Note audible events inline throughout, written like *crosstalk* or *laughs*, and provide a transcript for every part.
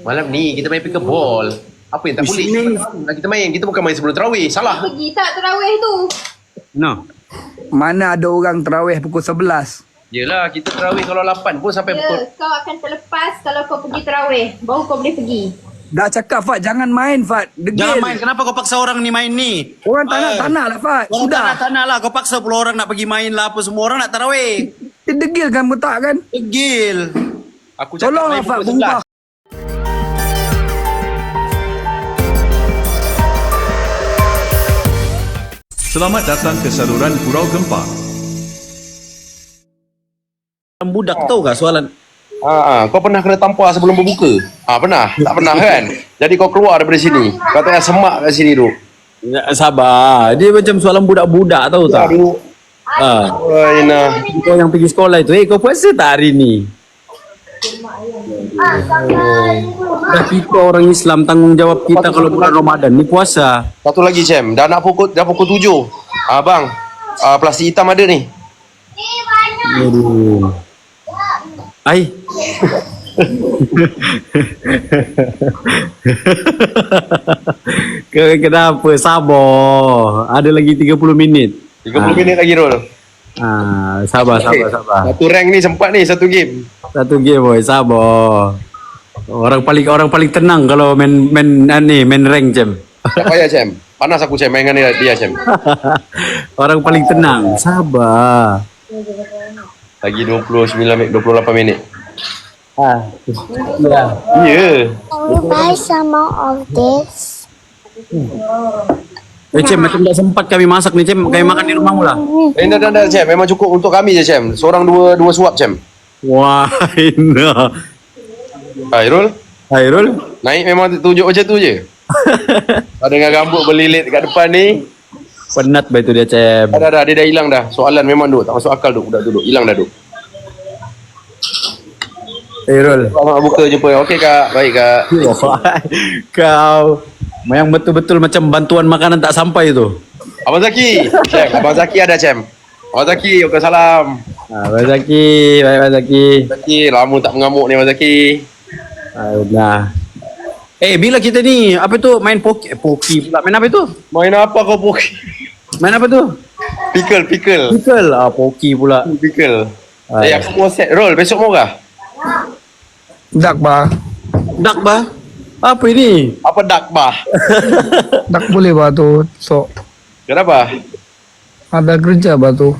Malam ni kita main pickleball. Apa yang tak boleh? kita main. Kita bukan main sebelum terawih. Salah. Pergi tak terawih tu? No. Mana ada orang terawih pukul 11? Yelah, kita terawih kalau 8 pun sampai Ya, pukul. kau akan terlepas kalau kau pergi terawih. Baru kau boleh pergi. Dah cakap Fat, jangan main Fat. Degil. Jangan main. Kenapa kau paksa orang ni main ni? Orang tak nak, Eh. tak nak lah Fat. Orang Sudah. tak nak, tak nak lah. Kau paksa puluh orang nak pergi main lah. Apa semua orang nak tarawih. Dia degil kan betak kan? Degil. Aku cakap Tolonglah main Fat, pukul 11. berubah. Selamat datang ke saluran Pulau Gempar. Budak tahu kah soalan? Ah, ah, kau pernah kena tampar sebelum berbuka? Ah, pernah? Tak pernah kan? Jadi kau keluar daripada sini. Kau tengah semak kat sini tu. Ya, sabar. Dia macam soalan budak-budak tahu tak? Aduh. Ha. Oh, Ina. Kau yang pergi sekolah itu, eh kau puasa tak hari ni? Dah kita orang Islam tanggungjawab kita kalau bulan Ramadan ni puasa. Satu lagi, Cem. Dah nak pukul, dah pukul tujuh. Ah, bang. Ah, plastik hitam ada ni. Aduh. Ai. *laughs* Ke- Kenapa? Sabar. Ada lagi 30 minit. 30 minit lagi, Rol. Ah, sabar, sabar, sabar. Satu rank ni sempat ni, satu game. Satu game boy, sabar. Orang paling orang paling tenang kalau main main ah, ni main rank jam. Tak payah, Cem. Panas aku, Cem. Main dengan dia, dia Cem. *laughs* orang paling tenang, sabar. Lagi 29 minit, 28 minit. Ah. Ya. Can we buy some more of this? Eh Cem, macam tak sempat kami masak ni Cem. Kami makan di rumahmu lah. Eh, dah, dah, dah, Cem. Memang cukup untuk kami je, Cem. Seorang dua dua suap, Cem. Wah, *laughs* Ina. Hairul, Hairul. naik memang tunjuk macam tu je. *laughs* Ada dengan rambut berlilit kat depan ni. Penat baik tu dia Cem. Dah, dah, dah, dia dah hilang dah. Soalan memang duk. Tak masuk akal duk. Budak tu duk. Hilang dah duk. Hairul. Buka jumpa. Okey, Kak. Baik, Kak. *laughs* Kau yang betul-betul macam bantuan makanan tak sampai tu. Abang Zaki. Cem. Abang Zaki ada, Cem. Abang Zaki, okey salam. Ah, Abang Zaki, baik Abang Zaki. Zaki, lama tak mengamuk ni, Abang Zaki. Ah, nah. Eh, bila kita ni, apa tu, main poki, eh, poki pula. Main apa tu? Main apa kau poki? Main apa tu? Pickle, pickle. Pickle. Ah, poki pula. Pickle. Ah. Eh, aku mau set roll. Besok mau kah? Dak bah. Dak bah. Apa ini? Apa dak bah? *laughs* Dak boleh bah tu. So, Kenapa? ada kerja bah tu.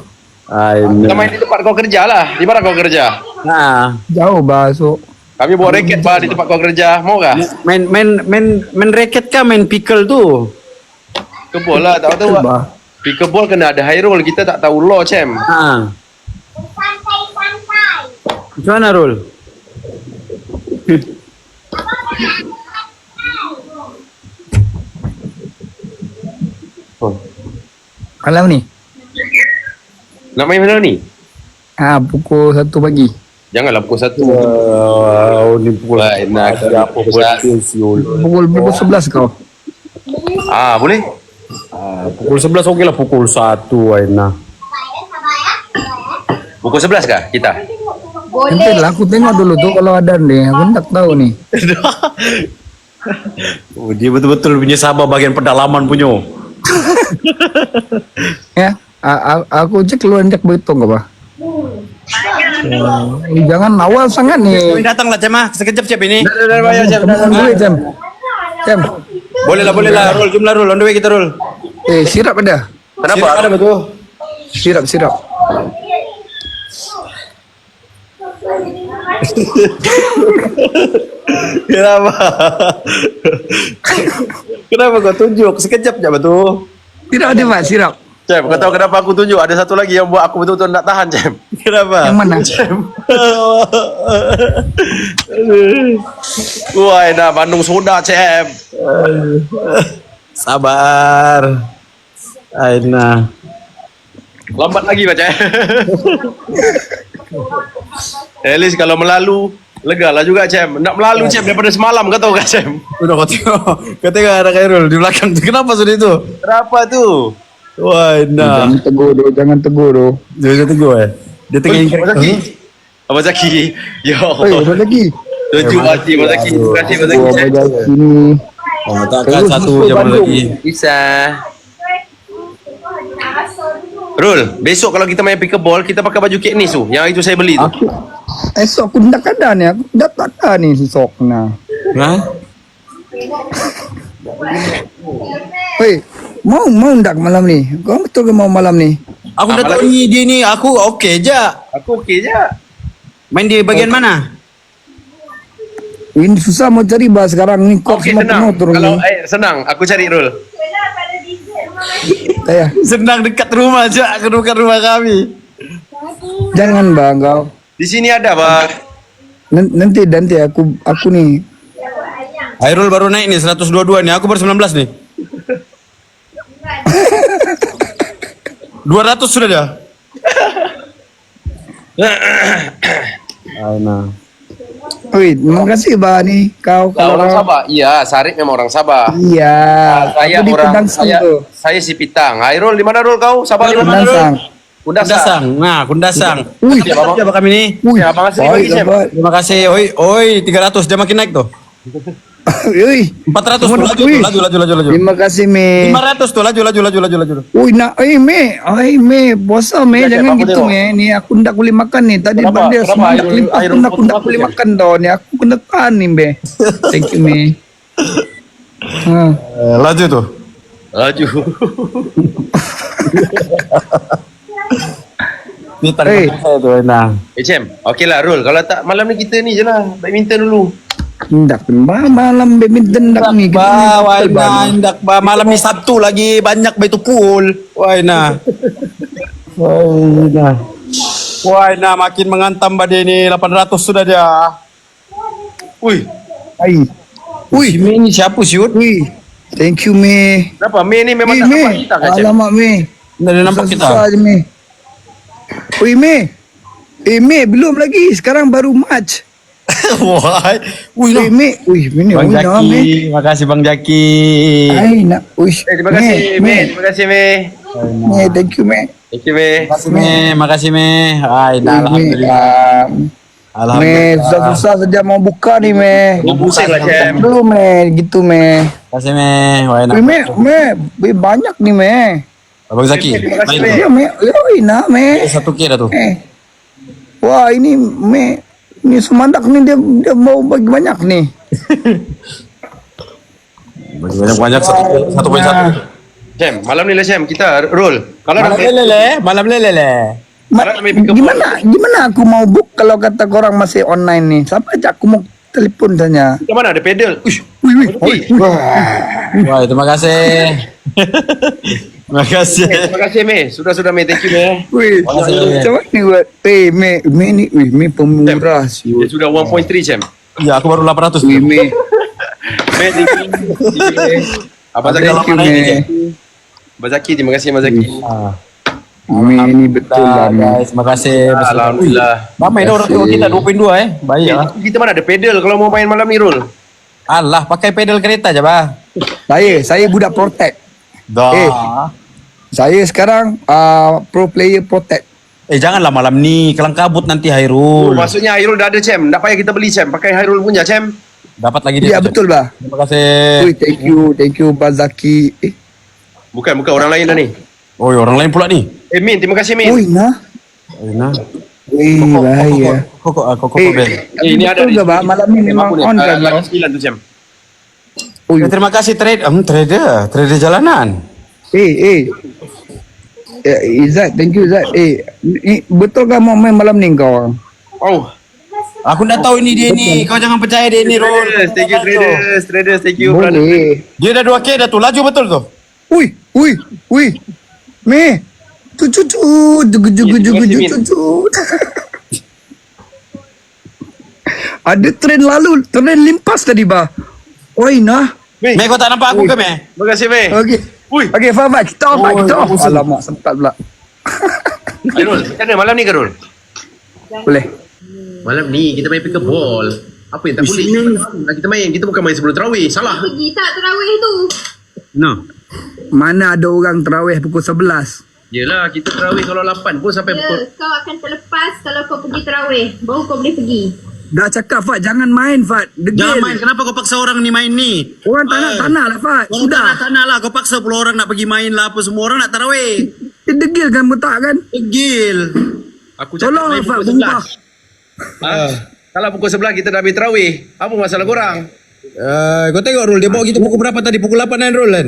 Ah, Kita ini. main di tempat kau kerja lah. Di mana kau kerja? Nah, Jauh bah so. Kami bawa raket bah di tempat kau kerja. Mau kah? main main main main raket kah main pickle tu? Kebol lah. Tak tahu. Bah. Pickleball kena ada high roll. Kita tak tahu law, Cem. Ha. Santai-santai. Macam mana Rul? *laughs* Malam ni. Nak main mana ni? Ha, pukul 1 pagi. Janganlah pukul satu. Wow, ni pukul Baik, nak apa pukul siul. Pukul pukul 11 kau. Ah, boleh? Ah, pukul 11 okey lah pukul 1 Aina. Pukul 11 kah kita? Nanti Boleh. lah aku tengok dulu tu kalau ada ni. Aku tak tahu ni. *laughs* oh, dia betul-betul punya sabar bagian pedalaman punya. Ya. A- a- aku cek keluar cek berhitung apa. Oh, jangan awal sangat ni. Kami datang lah Cem ah. Sekejap Cem ini. Bayar Cem. Jam. Boleh lah, boleh lah. Roll, jumlah roll. On the way kita roll. Eh, sirap ada. Kenapa? Ada betul. Sirap, sirap. Kenapa? Kenapa kau tunjuk? Sekejap je betul. Sirap ada, Pak, sirap. Cem, kau tahu kenapa aku tunjuk? Ada satu lagi yang buat aku betul-betul nak tahan, Cem. Kenapa? Yang mana? Wah, dah Bandung soda, Cem. Sabar. Aina. Lambat lagi, Pak Cem. At least kalau melalu, lega lah juga, Cem. Nak melalu, Cem, daripada semalam, kau tahu kan, Cem? Udah kau tengok. Kau tengok ada Khairul di belakang tu. Kenapa sudah itu? Kenapa tu? Wah, Aina. Jangan tegur tu, jangan tegur tu. Dia tegur eh. Dia tengah Oi, ingkar. Abang Zaki. Abang Zaki. Yo. Oi, ada lagi. Tujuh hati Abang Zaki. Terima kasih Abang Zaki. Oh, Cem. Abang Sini. Oh, takkan satu jam lagi. Bisa. Rul, besok kalau kita main pickleball, kita pakai baju kek ni tu. Yang itu saya beli tu. Aku esok aku nak ada ni. Aku dah tak ada ni esok nah. Ha? *laughs* Hei, mau mau ndak malam ni? Kau betul ke mau malam ni? Aku dah tahu ni dia ni aku okey je. Aku okey je. Main di bagian mana? Ini susah mau cari bah sekarang ni kau Okey semua senang. penuh turun Kalau ni. eh, senang, aku cari Rul. Saya Senang dekat rumah je, dekat rumah kami. jangan bang kau. Di sini ada, Bang. Nan- Nanti nanti aku aku ni Hairul baru naik nih 122 nih, aku baru 19 nih. 200 sudah dia. *coughs* Aina. Oi, terima kasih bah ni kau Kau orang Sabah? Iya, Sarip memang orang Sabah. Iya, Saya aku orang saya, saya si Pitang. Hairul di mana Rul kau? Sabah di mana Rul? Kundasang. Kundasang. Nah, Kundasang. Ui, Siapa siapa kami nih? Ya, bagi, Syam. dapat. Terima kasih. Oi, oi, 300 dia makin naik tuh. Oi, 400 tuh, Semua laju, laju, laju, laju, laju. terima kasih me. 500 tuh, laju, laju, laju, laju, laju. Ui, nak, eh me, eh me, bosa me, Ya, jangan gitu me. Ni aku ndak boleh makan ni. Tadi Kenapa? benda Kenapa? semua nak Air- air pun aku ndak boleh makan tau ni. Aku kena tahan ni be. Thank you me. Ha. Eh, laju tuh. Laju. Ini tangga Eh. saya tuh, nah. eh, Cem. Okey lah, Rul. Kalau tak, malam ni kita ni je lah. Badminton dulu. Ndak bah, malam badminton ndak ni. Ni Ba, betul, Bang. na, indak ba, malam ni Sabtu lagi banyak ba itu pool. Why na. Why na. Why na, makin mengantam ba ni, 800 sudah dia. Ui, Ai. Ui, ini siapa sih, Yud? Ui. Thank you me. kenapa? Mei ni memang tak me. nampak kita kan? Alamak me. Dah dia nampak kita. Susah je me. Ui me. Eh me, belum lagi. Sekarang baru March. *laughs* Why? Ui, no. Eh me. Ui, ini Bang ui, me. Jaki, makasih Bang Jaki. Ai nak. Ui. Eh, terima kasih, Mei. Terima kasih, Mei. Me, thank you me. Thank you, Mei. Makasih me, makasih me. Ay, nah, Me, alhamdulillah. me, Alhamdulillah. susah-susah saja mau buka ni me. Mau pusing lah, Cem. Belum me, gitu me. Makasih me. Na. Ui me, me, me, banyak ni me. Bang Zaki. Terima kasih. Me. Ya me, ui nah me. Satu kira tuh. Eh. Wah ini me, ini semandak ni dia dia mau bagi banyak nih. Banyak-banyak satu satu poin satu. Cem, malam ni lah, Cem. Kita roll. Kalau Malam lele, malam lele. Ma- Sekarang kami pick up gimana gimana aku mau book kalau kata korang masih online nih? Siapa aja aku mau telepon tanya. kita mana ada pedal. Uish. Wih wih. Ui. Wah, terima kasih. *laughs* terima kasih. Terima kasih, Mei. Sudah-sudah, Mei. Thank you, Mei. Makasih. macam mana buat? Eh, me, me ni, wih, me pemurah Dia sudah 1.3, Cem. Ya, aku baru 800. Wih, me. Mei, thank you. Mei. Abang Zaki. Thank you, me. Abang Zaki, terima kasih, Abang Zaki. Ah, Me ni betul lah, guys, terima kasih. Alhamdulillah. Ramai dah orang tengok kita 2.2 eh. Baik Eh, lah. kita mana ada pedal kalau mau main malam ni, Rul? Alah, pakai pedal kereta je, bah. Saya, saya budak protect. Dah. Eh. Eh. Saya sekarang uh, pro player protect. janganlah malam ni. Kelang kabut nanti Oh, Hairul. maksudnya Hairul dah ada, Cem. Tak payah kita beli, Cem. Pakai Hairul punya, Cem. Dapat lagi Ya dia. betul bah. Terima kasih. Ui, thank you, thank you Bazaki. Eh, Bukan, bukan. Orang lain dah ni. Oh, orang lain pula ni. Eh, Min. Terima kasih, Min. ui nah. Eh, nah. Wih, bahaya. Koko, ah, koko, Eh, bel. tapi Eh, ini ada ke bah? Malam ni memang on kan? Bah? sembilan tu, Cem. Ui, Eh, terima kasih trade, um, trader, trader jalanan. Eh, eh. Eh, Izzat, thank you Izzat. Eh, ni, betul ke mau main malam ni kau? Oh. Aku dah tahu ini dia ni. Kau jangan percaya dia ni, Rol. Thank you, traders. Traders, thank you, brother. Boleh. Dia dah 2K dah tu. Laju betul tu. Ui, ui, ui. Me. Tu cu cu jugu jugu jugu jugu kasih, cu. Ada tren lalu, tren limpas tadi bah. Oi nah. Mei. Meh, kau tak nampak aku ke, Meh? Terima kasih, Mei. Okey. Ui. Okey, faham tak? Kita off, Oh, kita off. aku sen- Alamak, sempat pula. Hairul, macam mana malam ni ke, Rul? Boleh. Malam ni kita main pickleball. Apa yang tak boleh? Nah, kita main. Kita bukan main sebelum terawih. Salah. Pergi tak terawih tu. No. Mana ada orang terawih pukul 11? Yelah, kita terawih kalau 8 pun sampai Ya, pukul... kau akan terlepas kalau kau pergi terawih. Baru kau boleh pergi. Dah cakap Fat, jangan main Fat. Degil. Jangan main. Kenapa kau paksa orang ni main ni? Orang tanah-tanah lah Fat. Orang Sudah. tanah-tanah lah. Kau paksa pula orang nak pergi main lah apa. Semua orang nak tarawih. Dia degil kan betak kan? Degil. Aku cakap Tolong lah Fat. 11. Ha? Kalau pukul 11 kita dah habis terawih. Apa masalah korang? Uh, kau tengok Rul. Dia bawa kita pukul berapa tadi? Pukul 8 kan Rul kan?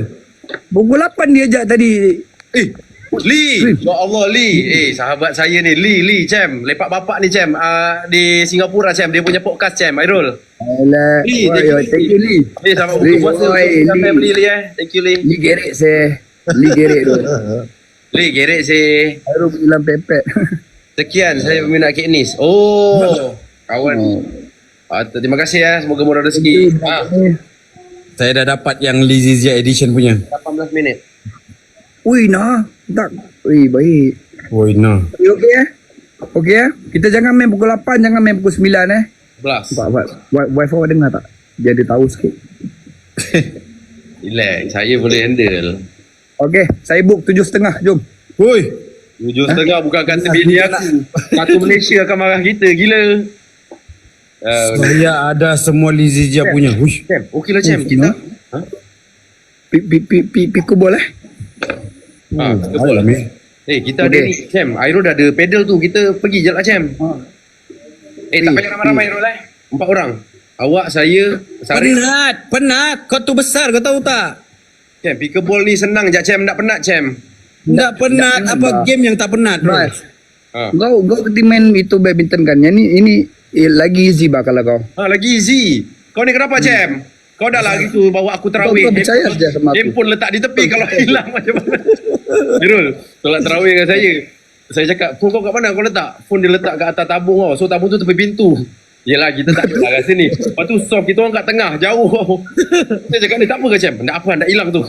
Pukul 8 dia ajak tadi. Eh, Lee. Ya Allah Lee. Eh, sahabat saya ni Lee, Lee Cem. Lepak bapak ni Cem. Uh, di Singapura Cem. Dia punya podcast Cem. Airul. Alah. Lee, Wah, thank you, yo, Thank you Lee. Eh, sama buku puasa. oi, Sampai Lee. beli Lee eh. Thank you Lee. Lee gerek saya. Lee gerek tu. Lee, gerek si. Baru bilang pepet. Sekian saya peminat Kek Nis. Oh, kawan. Ah, terima kasih ya. Semoga murah rezeki. Ah, Saya dah dapat yang Lizizia edition punya. 18 minit. Ui nah. Tak. Ui baik. Oi nah. Okey okey eh. Okey eh. Kita jangan main pukul 8, jangan main pukul 9 eh. 11. Pak, pak. Wi- Wifi awak dengar tak? Dia ada tahu sikit. *laughs* Relax. Saya boleh handle. Okey, saya book tujuh setengah. Jom. Woi. Tujuh setengah bukan kata bini aku. *laughs* Satu Malaysia akan marah kita. Gila. Uh, Saya ada semua Lizizia punya. Hush. Cem, okey lah Cem. Kita. Ha? Pi pi pi pi pickleball eh. Ha, kita boleh. Eh, kita ada Okey. ni. Cem, Airul dah ada pedal tu. Kita pergi je lah Cem. Eh, tak payah ramai-ramai Airul eh. Empat orang. Awak, saya, Sarif. Penat, penat. Kau tu besar, kau tahu tak? Cem, pickleball ni senang je Cem. Tak penat Cem. Tak penat. penat, Apa bah. game yang tak penat? Mas, Ha. kau kau kena main itu badminton kan. Yang ni ini eh, lagi easy bah kalau kau. Ha, lagi easy. Kau ni kenapa Cem? Kau dah lah gitu bawa aku terawih. Kau- kau percaya saja sama aku. Handphone letak di tepi kalau hilang *laughs* macam mana. Irul, solat terawih dengan saya. Saya cakap, phone kau kat mana kau letak? Phone dia letak kat atas tabung kau. So tabung tu tepi pintu. Yelah kita tak ada lah kat sini. Lepas tu soft kita orang kat tengah jauh. *laughs* saya cakap ni tak apa ke Cem? Tak apa, tak hilang tu. *laughs*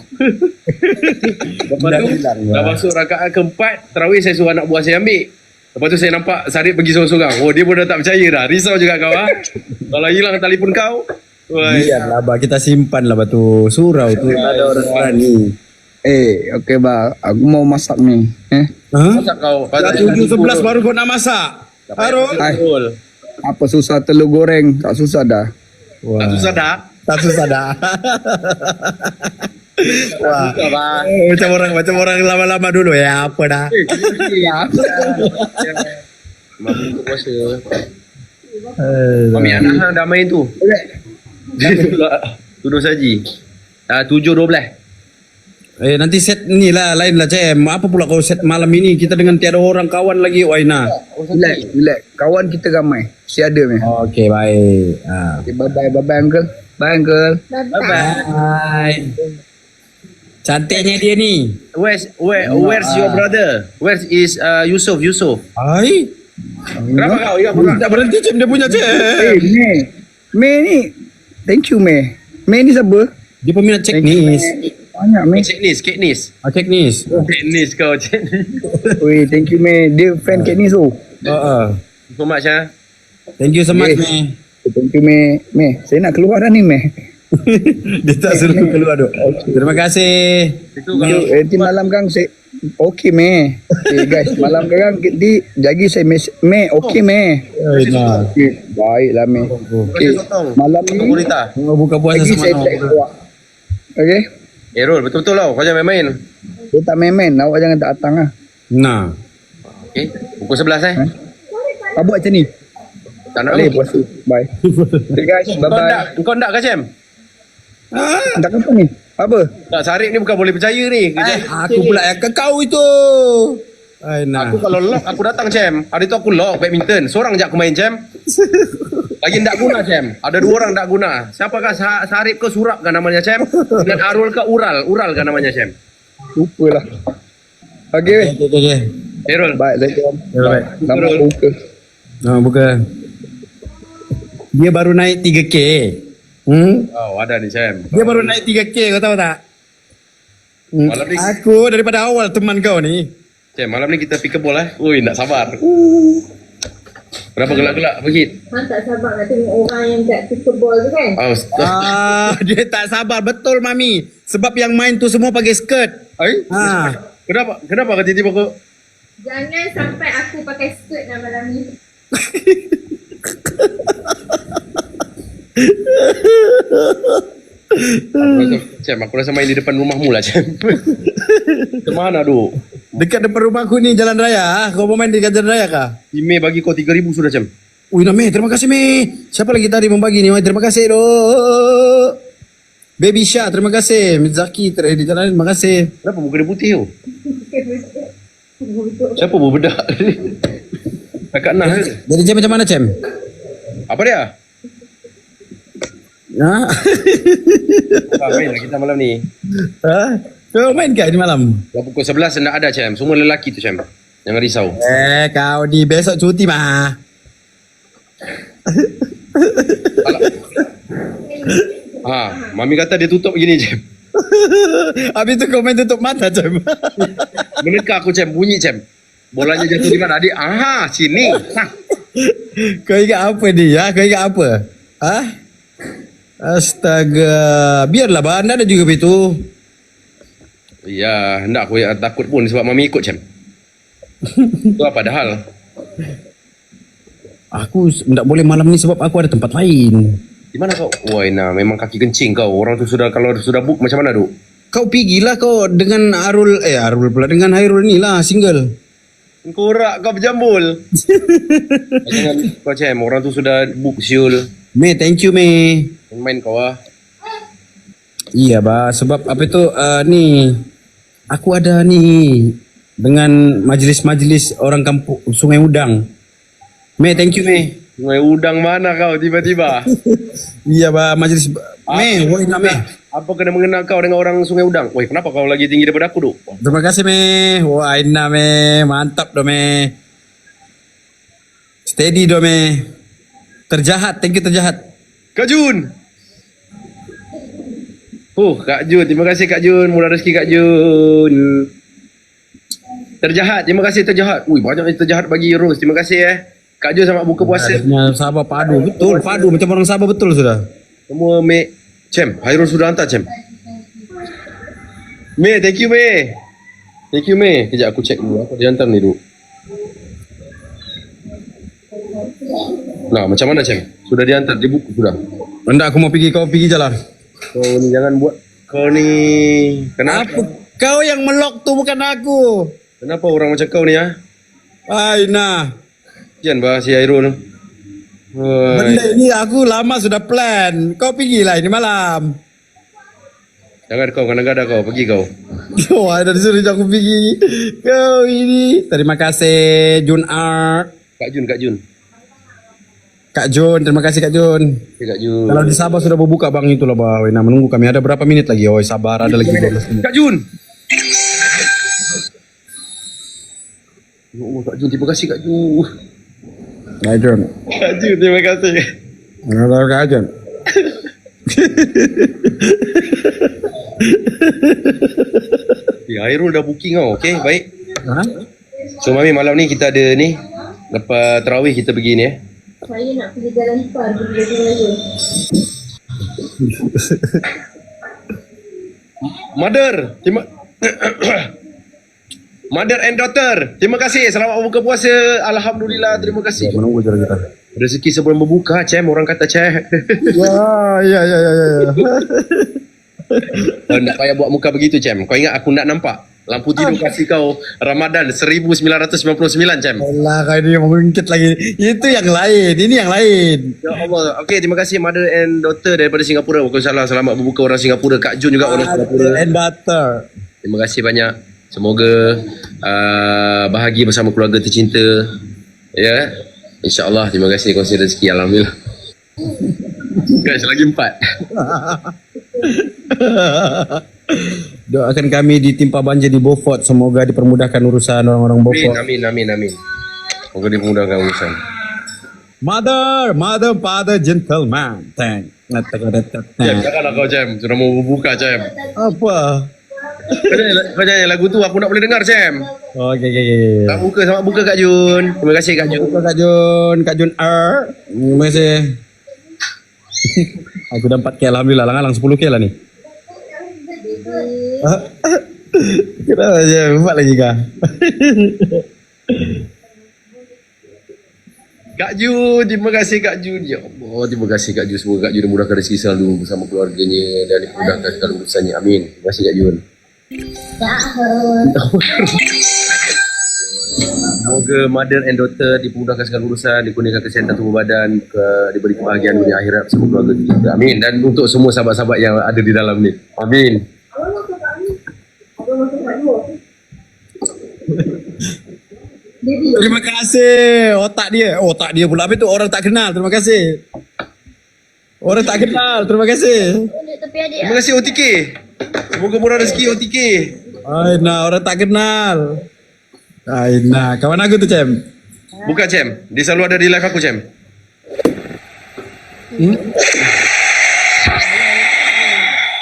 Lepas tu dah masuk rakaat keempat, terawih saya suruh anak buah saya ambil. Lepas tu saya nampak Sarip pergi seorang-seorang. Oh dia pun dah tak percaya dah. Risau juga kau ha. Kalau hilang telefon kau. Wah, Biarlah bah kita simpan lah batu surau tu. Tak ada orang berani. Eh, okey bah. Aku mau masak ni. Eh. Ha? Masak kau. Dah tujuh sebelas baru kau nak masak. Betul. Apa susah telur goreng? Tak susah dah. Tak susah dah. Tak susah dah. *laughs* Wah. Susah. Eh, Macam orang macam orang lama-lama dulu ya apa dah. *laughs* Ya. Mami puasa. Mami anak dah main tu. Pula *laughs* tuduh saji. Ah tujuh dua belas. Eh nanti set ni lah lain lah Cem. Apa pula kau set malam ini kita dengan tiada orang kawan lagi Waina. Relax, relax. Kawan kita ramai. Si ada ni. Okey baik. Ha. Okay, bye bye bye bye uncle. Bye uncle. Bye. Cantiknya dia ni. Where's where where's your brother? Where is uh, Yusuf Yusuf? Hai. Kenapa kau? Ya, Tak berhenti Cem dia punya Eh, Cem. Mei. Mei ni. Thank you Mei. Mei ni siapa? Dia peminat cek nis. Banyak Nis, Cik Nis. Ah. Cik Nis kau, Nis. Oi, thank you Mei. Dia fan kat ni so. Ha ah. So much ha. Thank you so much. Mei. Thank you Mei. Mei, saya nak keluar dah ni Mei. *laughs* Dia tak suruh keluar tu. Terima kasih. Itu Thank kalau you. Nanti malam kang saya Okey Mei. Okay guys, *laughs* malam kang di jagi saya mes Mei. Okey nah. Okay, baiklah Mei. Okay, malam ni. Mau buka puasa sama saya kau. tak keluar. Okay? Eh Rol, betul-betul tau. Kau jangan main-main. Saya tak main-main. Awak jangan tak datang lah. Nah. Okay. Pukul 11 eh. Apa buat macam ni? Tak nak Boleh puasa. Bye. *laughs* Okay guys, Kau bye-bye. nak, kau nak ke Cem? Ah, Tak apa ni? Apa? Tak, Sarip ni bukan boleh percaya ni. eh, aku pula yang ke kau itu. Ai nah. Aku kalau lock, aku datang Cem. Hari tu aku lock badminton. Seorang je aku main Cem. Lagi tak guna Cem. Ada dua orang tak guna. Siapakah Sa- Sarip ke Surap kan namanya Cem? Dan Arul ke Ural? Ural kan namanya Cem? Lupa lah. Okay, weh. Okey okey okey. Errol. Baik, Assalamualaikum. Ya, baik. Nama buka. Nah, buka. Dia baru naik 3K. Hmm? Oh, ada ni Cem. Dia baru naik 3K kau tahu tak? Hmm. Malam ni- Aku daripada awal teman kau ni. Cem, malam ni kita pickleball eh. Ui, nak sabar. Berapa gelak-gelak Bukit? Han tak sabar nak tengok orang yang kat pickleball tu kan? Oh, stop. Ah, *laughs* dia tak sabar betul mami. Sebab yang main tu semua pakai skirt. Ai? Ha. Kenapa? Kenapa kau tiba-tiba kau? Jangan sampai aku pakai skirt dah malam ni. *laughs* Aku Cem, aku rasa main di depan rumahmu lah, Cem. Kemana, duk? Dekat depan rumahku ni jalan raya. ah. Kau mau main di jalan raya kah? Ime bagi kau 3,000 sudah, Cem. Ui, nah, Me, terima kasih, Me. Siapa lagi tadi membagi ni? Wah, Terima kasih, do. Baby Syah, terima kasih. Mizaki, ter- di jalan, terima kasih. Kenapa muka dia putih tu? Siapa berbedak? Kakak Nah ke? Jadi jam macam mana, Cem? Apa dia? Ha? Ah, main lah kita malam ni. ha? Kau main ke ni malam? Dah pukul 11 nak ada, Cem. Semua lelaki tu, Cem. Jangan risau. Eh, kau di besok cuti mah. Ha, Mami kata dia tutup gini, Cem. Habis tu kau main tutup mata, Cem. Meneka aku, Cem. Bunyi, Cem. Bolanya jatuh di mana? Adik, aha, sini. Ha. kau ingat apa ni? Ha? Kau ingat apa? Ha? Astaga. Biarlah, bah. Anda ada juga begitu. Ya, hendak aku yang takut pun sebab Mami ikut, Cem. *laughs* Tu apa dah hal? Aku tak boleh malam ni sebab aku ada tempat lain. Di mana kau? Wah, nah, memang kaki kencing kau. Orang tu sudah kalau sudah book macam mana, Duk? Kau pergilah kau dengan Arul, eh Arul pula, dengan Hairul ni lah, single. Kau kau berjambul. *laughs* Jangan kau Cem, orang tu sudah book siul. Me, thank you, Me. Main kau ah. Iya, bah. Sebab apa itu, uh, ni, aku ada ni, dengan majlis-majlis orang kampung Sungai Udang. Me, thank you, Me. Sungai udang mana kau tiba-tiba? *laughs* Iya, bah. Majlis, Me, woi, nak, Me. Apa kena mengenal kau dengan orang Sungai Udang? Woi, kenapa kau lagi tinggi daripada aku, Duk? Terima kasih, Me. Wah, Aina, Me. Mantap, do, Me. Steady, do, Me. Terjahat, thank you, terjahat. Kak Jun. Oh, Kak Jun. Terima kasih Kak Jun. Murah rezeki Kak Jun. Terjahat. Terima kasih terjahat. Ui, banyak yang terjahat bagi Rose. Terima kasih eh. Kak Jun sama buka puasa. Adanya Sabah padu, betul. Padu macam orang Sabah betul sudah. Semua Mek. Cem, Hairul sudah hantar Cem. Mei, thank you Mei. Thank you Mei. Kejap aku check dulu. Apa dia hantar ni dulu. Nah, macam mana Cem? Sudah dihantar di buku sudah. Hendak aku mau pergi, kau pergi jalan. Kau ni jangan buat. Kau ni... Kenapa? Apa? Kau yang melok tu bukan aku. Kenapa orang macam kau ni ah? Aina. Kesian bah si Hairul. Wah. Benda ini aku lama sudah plan. Kau pergilah ini malam. Jangan kau, kadang-kadang kau. Pergi kau. *laughs* Wah, dah disuruh aku pergi. Kau ini. Terima kasih Jun R. Kak Jun, Kak Jun. Kak Jun, terima kasih Kak Jun. Okay, Kak Jun. Kalau di Sabah sudah berbuka bang itulah bah. Wena menunggu kami ada berapa minit lagi? Oh, sabar ada lagi 12 minit. Kak Jun. Ya Allah, Kak Jun. Terima kasih Kak Jun. Kak Jun. Kak Jun, terima kasih. Ada Kak Jun. Ya, Hairul dah booking kau. Okay, baik. Ha? So, Mami, malam ni kita ada ni. Lepas terawih kita pergi ni eh. Saya nak pergi jalan par pergi jalan raya. *laughs* Mother, terima... *coughs* Mother and daughter, terima kasih. Selamat berbuka puasa. Alhamdulillah, terima kasih. Menunggu jalan kita. Rezeki sebelum berbuka, Cem. Orang kata Cem. *laughs* Ya, ya, ya, ya, ya. Kau nak payah buat muka begitu, Cem. Kau ingat aku nak nampak? Lampu tidur kasih kau Ramadan 1999, Cem. Allah, kau ini mengungkit lagi. Itu yang lain. Ini yang lain. Ya Allah. Okey, terima kasih mother and daughter daripada Singapura. Waalaikumsalam. Selamat berbuka orang Singapura. Kak Jun juga orang Singapura. And butter. Terima kasih banyak. Semoga uh, bahagia bersama keluarga tercinta. Ya. InsyaAllah. Terima kasih kongsi rezeki. Alhamdulillah. *laughs* Guys, lagi empat. *laughs* *coughs* Doakan kami ditimpa banjir di Beaufort. Semoga dipermudahkan urusan orang-orang Beaufort. amin, amin, amin. Semoga dimudahkan urusan. Mother, mother, father, gentleman. Thank. Jam, janganlah kau Jam. Sudah mau berbuka Jam. Apa? Kau jangan, kau lagu tu aku nak boleh dengar Jam. Okey, okey, okey. Tak buka, selamat buka Kak Jun. Terima kasih Kak Jun. Kasih Kak Jun. Kak Jun R. Terima kasih. *laughs* Aku dah 4K Alhamdulillah. Lang-lang 10K lah ni. Kenapa je? Buat lagi kah? Kak Jun, terima kasih Kak Jun. Ya Allah, terima kasih Kak Jun. Semoga Kak Jun dimudahkan rezeki selalu bersama keluarganya dan dimudahkan segala urusannya. Amin. Terima kasih Kak Jun. Semoga mother and daughter dipermudahkan segala urusan, dikurniakan kesihatan tubuh badan, ke, diberi kebahagiaan dunia akhirat bersama keluarga kita. Amin. Dan untuk semua sahabat-sahabat yang ada di dalam ni. Amin. Terima kasih. Otak dia. Otak dia pula. Apa tu? Orang tak kenal. Terima kasih. Orang tak kenal. Terima kasih. Terima kasih OTK. Semoga murah rezeki OTK. Aina, orang tak kenal. Aina, kawan aku tu, Cem. Bukan Cem. Dia selalu ada di live aku Cem. Hmm?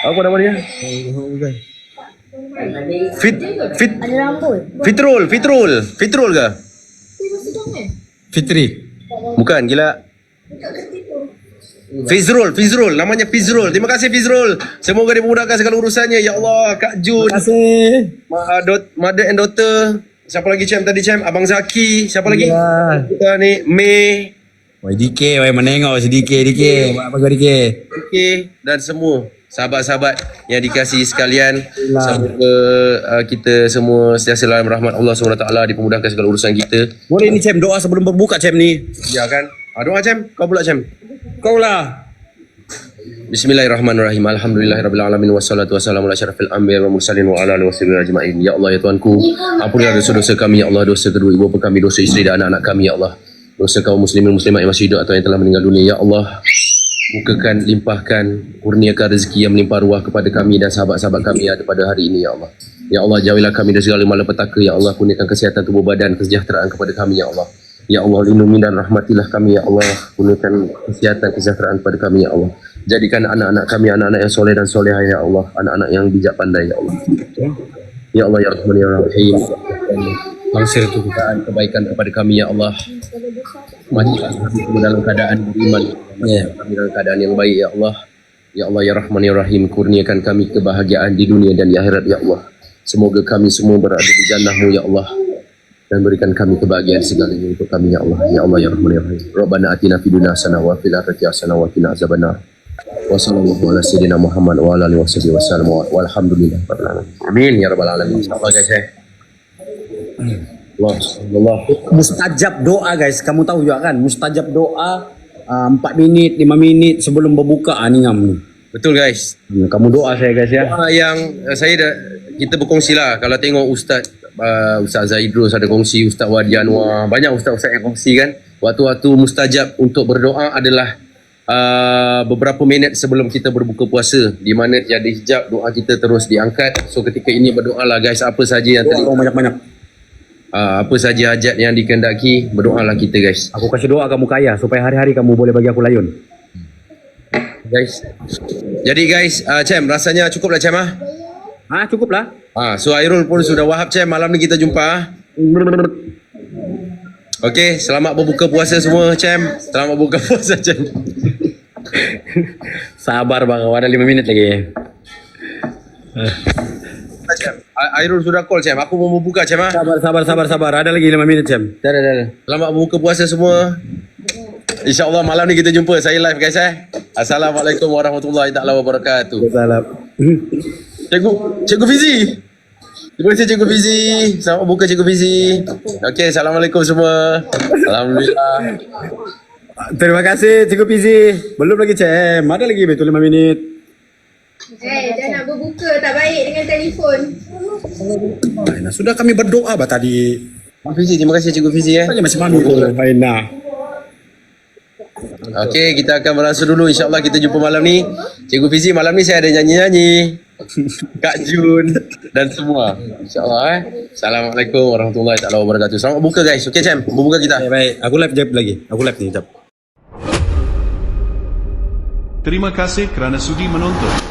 Apa nama dia? Fit Fit Ada rambut. Fitrul, Fitrul. Fitrul ke? Fitri. Bukan, gila. Fizrul, Fizrul. Namanya Fizrul. Terima kasih Fizrul. Semoga dimudahkan segala urusannya. Ya Allah, Kak Jun. Terima kasih. Ma- dot- Mother and daughter. Siapa lagi Cem tadi Cem? Abang Zaki. Siapa lagi? Ya. Kita ni Mei. Wai DK, wai menengok si DK, DK. Apa kau DK? Okey dan semua sahabat-sahabat yang dikasihi sekalian semoga uh, kita semua sentiasa dalam rahmat Allah SWT dipermudahkan segala urusan kita. Boleh ni, Cem. Doa sebelum berbuka, Cem ni. ya kan? Ah, doa Cem? Kau pula Cem? Kau lah. Bismillahirrahmanirrahim. Alhamdulillahirrabbilalamin. Wassalatu wassalamu ala syarafil anbiya wa mursalin wa ala alihi ajma'in. Ya Allah ya Tuhanku Ampunilah dosa-dosa kami Ya Allah Dosa kedua ibu bapa kami Dosa isteri dan anak-anak kami Ya Allah. Dosa kaum muslimin muslimat yang masih hidup Atau yang telah meninggal dunia Ya Allah Bukakan, limpahkan, kurniakan rezeki yang melimpah ruah kepada kami dan sahabat-sahabat kami yang ada pada hari ini, Ya Allah. Ya Allah, jauhilah kami dari segala malapetaka, Ya Allah. Kurniakan kesihatan tubuh badan, kesejahteraan kepada kami, Ya Allah. Ya Allah, lindungi dan rahmatilah kami, Ya Allah. Kurniakan kesihatan, kesejahteraan kepada kami, Ya Allah. Jadikan anak-anak kami anak-anak yang soleh dan soleha, Ya Allah. Anak-anak yang bijak pandai, Ya Allah. Ya Allah, Ya Rahman, Ya Rahim. Langsir Tuhan kebaikan kepada kami, Ya Allah. Majulah kami dalam keadaan beriman Ya. kami dalam keadaan yang baik ya Allah. Ya Allah ya Rahman ya Rahim kurniakan kami kebahagiaan di dunia dan di akhirat ya Allah. Semoga kami semua berada di jannahmu ya Allah. Dan berikan kami kebahagiaan segalanya untuk kami ya Allah. Ya Allah ya Rahman ya Rahim. Rabbana atina fid dunya hasanah wa fil akhirati hasanah wa qina azabannar. Wa sallallahu ala sayyidina Muhammad wa ala alihi washabihi wasallam walhamdulillah rabbil alamin. Amin ya rabbal alamin. Apa guys eh. Allah Allah Mustajab doa, guys. Kamu tahu juga kan? Mustajab doa uh, 4 minit, 5 minit sebelum berbuka. Ah, ni ngam ni. betul guys Hmm, Kamu doa saya, guys ya. Ah, yang uh, saya dah kita berkongsi lah kalau tengok Ustaz uh, Ustaz Zaidrus ada kongsi Ustaz Wadi Anwar banyak Ustaz-Ustaz yang kongsi kan waktu-waktu mustajab untuk berdoa adalah uh, beberapa minit sebelum kita berbuka puasa di mana tiada hijab doa kita terus diangkat so ketika ini berdoa lah guys apa saja yang Doa tadi kau banyak-banyak. Uh, apa saja hajat yang dikehendaki berdoalah kita guys Aku kasih doa kamu kaya supaya hari-hari kamu boleh bagi aku layun. guys jadi guys uh, Cem rasanya cukup lah Cem ah Ah, cukup lah. Ah, so Airul pun sudah wahab Cem malam ni kita jumpa ah. Okey, selamat berbuka puasa semua, Cem. Selamat berbuka *laughs* puasa, Cem. Sabar bang, ada 5 minit lagi. Cem. Airul sudah call, Cem. Aku mau berbuka, Cem. Ah. Sabar, sabar, sabar, sabar. Ada lagi 5 minit, Cem. Dah, dah, dah. Selamat berbuka puasa semua. InsyaAllah malam ni kita jumpa. Saya live, guys. Eh. Assalamualaikum warahmatullahi taala wabarakatuh. Salam. Cikgu, Cikgu Fizi. Terima kasih Cikgu Fizi. Selamat berbuka Cikgu Fizi. Okey, Assalamualaikum semua. Alhamdulillah. Terima kasih, Cikgu Pizi. Belum lagi, Cem. Ada lagi betul 5 minit. Eh, dah nak berbuka tak baik dengan telefon. Sudah kami berdoa bah tadi. Cikgu Fizi, terima kasih Cikgu Fizi. Eh. Tanya macam mana tu? Okey, kita akan beransur dulu. InsyaAllah kita jumpa malam ni. Cikgu Fizi, malam ni saya ada nyanyi-nyanyi. *laughs* Kak Jun dan semua. InsyaAllah eh. Assalamualaikum warahmatullahi taala wabarakatuh. Selamat buka guys. Okey, Cem. Berbuka kita. Baik, baik. Aku live jap lagi. Aku live ni, jap. Terima kasih kerana sudi menonton.